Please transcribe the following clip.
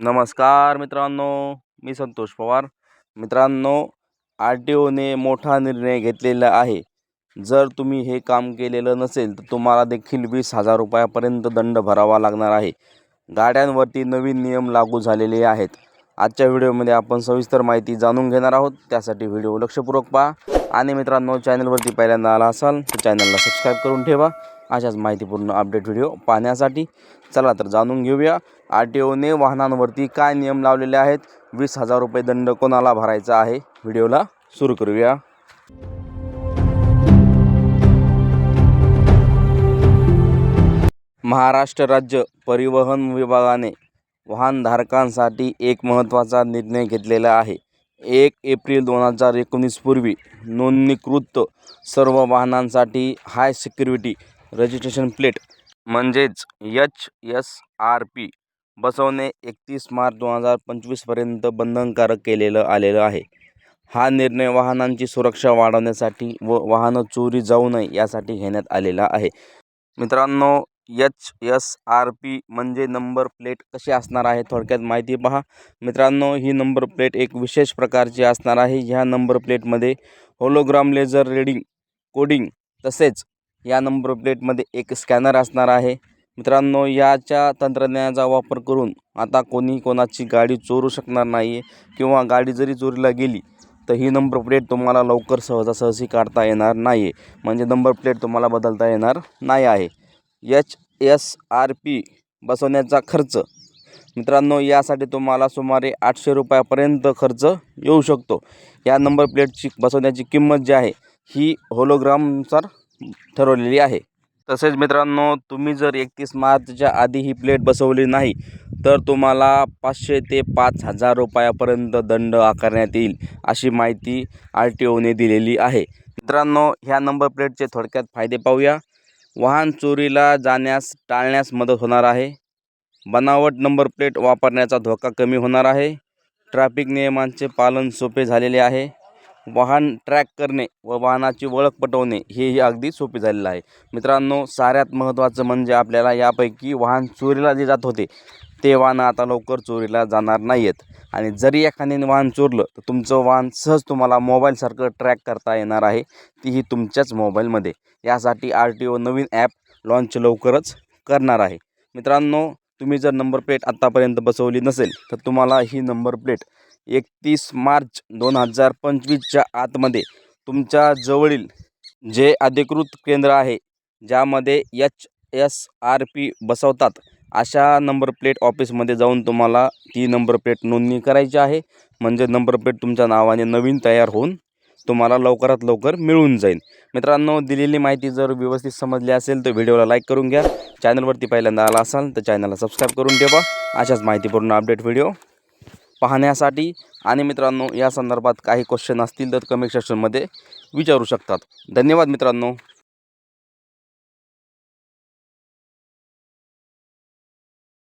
नमस्कार मित्रांनो मी संतोष पवार. मित्रांनो आर टी ओने मोठा निर्णय घेतलेला आहे. जर तुम्ही हे काम केलेलं नसेल तर तुम्हाला देखील वीस हजार रुपयापर्यंत दंड भरावा लागणार आहे. गाड्यांवरती नवीन नियम लागू झालेले आहेत. आजच्या व्हिडिओमध्ये आपण सविस्तर माहिती जाणून घेणार आहोत. त्यासाठी व्हिडिओ लक्षपूर्वक पहा. आणि मित्रांनो चॅनलवरती पहिल्यांदा आला असाल तर चॅनलला सबस्क्राईब करून ठेवा. अशाच माहितीपूर्ण अपडेट व्हिडिओ पाहण्यासाठी चला तर जाणून घेऊया. आर टी ओने वाहनांवरती काय नियम लावलेले आहेत? वीस हजार रुपये दंड कोणाला भरायचा आहे? व्हिडिओला सुरू करूया. महाराष्ट्र राज्य परिवहन विभागाने वाहनधारकांसाठी एक महत्त्वाचा निर्णय घेतलेला आहे. एक एप्रिल दोन हजार एकोणीसपूर्वी नोंदणीकृत सर्व वाहनांसाठी हाय सिक्युरिटी रजिस्ट्रेशन प्लेट म्हणजेच एच एस आर पी बसवणे एकतीस मार्च दोन हजार पंचवीसपर्यंत बंधनकारक केलेलं आलेलं आहे. हा निर्णय वाहनांची सुरक्षा वाढवण्यासाठी व वाहनं चोरी जाऊ नये यासाठी घेण्यात आलेला आहे. मित्रांनो एच एस आर पी म्हणजे नंबर प्लेट कशी असणार आहे थोडक्यात माहिती पहा. मित्रांनो ही नंबर प्लेट एक विशेष प्रकारची असणार आहे. ह्या नंबर प्लेटमध्ये होलोग्राम लेझर रिडिंग कोडिंग तसेच या नंबर प्लेटमध्ये एक स्कॅनर असणार आहे. मित्रांनो याच्या तंत्रज्ञानाचा वापर करून आता कोणी कोणाची गाडी चोरू शकणार नाही आहे किंवा गाडी जरी चोरीला गेली तर ही नंबर प्लेट तुम्हाला लवकर सहजासहजी काढता येणार नाही आहे म्हणजे नंबर प्लेट तुम्हाला बदलता येणार नाही आहे. एच एस आर पी बसवण्याचा खर्च. मित्रांनो यासाठी तुम्हाला सुमारे आठशे रुपयापर्यंत खर्च येऊ शकतो. या नंबर प्लेटची बसवण्याची किंमत जी आहे ही होलोग्रामनुसार ठरवलेली आहे. तसेच मित्रांनो तुम्ही जर एकतीस मार्चच्या आधी ही प्लेट बसवली नाही तर तुम्हाला पाचशे ते पाच हजार रुपयापर्यंत दंड आकारण्यात येईल अशी माहिती आर टी ओने दिलेली आहे. मित्रांनो ह्या नंबर प्लेटचे थोडक्यात फायदे पाहूया. वाहन चोरीला जाण्यास टाळण्यास मदत होणार आहे. बनावट नंबर प्लेट वापरण्याचा धोका कमी होणार आहे. ट्रॅफिक नियमांचे पालन सोपे झालेले आहे. वाहन ट्रॅक करणे व वाहनाची ओळख पटवणे हेही अगदी सोपे झालेलं आहे. मित्रांनो साऱ्यात महत्त्वाचं म्हणजे आपल्याला यापैकी वाहन चोरीला जे जात होते ते वाहनं आता लवकर चोरीला जाणार नाही आहेत आणि जरी एखाद्याने वाहन चोरलं तर तुमचं वाहन सहज तुम्हाला मोबाईलसारखं ट्रॅक करता येणार आहे. तीही तुमच्याच मोबाईलमध्ये. यासाठी आर टी ओ नवीन ॲप लॉन्च लवकरच करणार आहे. मित्रांनो तुम्ही जर नंबर प्लेट आत्तापर्यंत बसवली नसेल तर तुम्हाला ही नंबर प्लेट एकतीस मार्च दोन हजार पंचवीसच्या आतमध्ये तुमच्या जवळील जे अधिकृत केंद्र आहे ज्यामध्ये एच एस आर पी बसवतात अशा नंबर प्लेट ऑफिसमध्ये जाऊन तुम्हाला ती नंबर प्लेट नोंदणी करायची आहे. म्हणजे नंबर प्लेट तुमच्या नावाने नवीन तयार होऊन तुम्हाला लवकरात लवकर मिळून जाईल. मित्रांनो दिलेली माहिती जर व्यवस्थित समजली असेल तर व्हिडिओला लाईक करून घ्या. चॅनलवरती पहिल्यांदा आला असाल तर चॅनलला सबस्क्राईब करून ठेवा. अशाच माहितीपूर्ण अपडेट व्हिडिओ पाहण्यासाठी. आणि मित्रांनो या संदर्भात काही क्वेश्चन असतील तर कमेंट सेक्शनमध्ये विचारू शकतात. धन्यवाद मित्रांनो.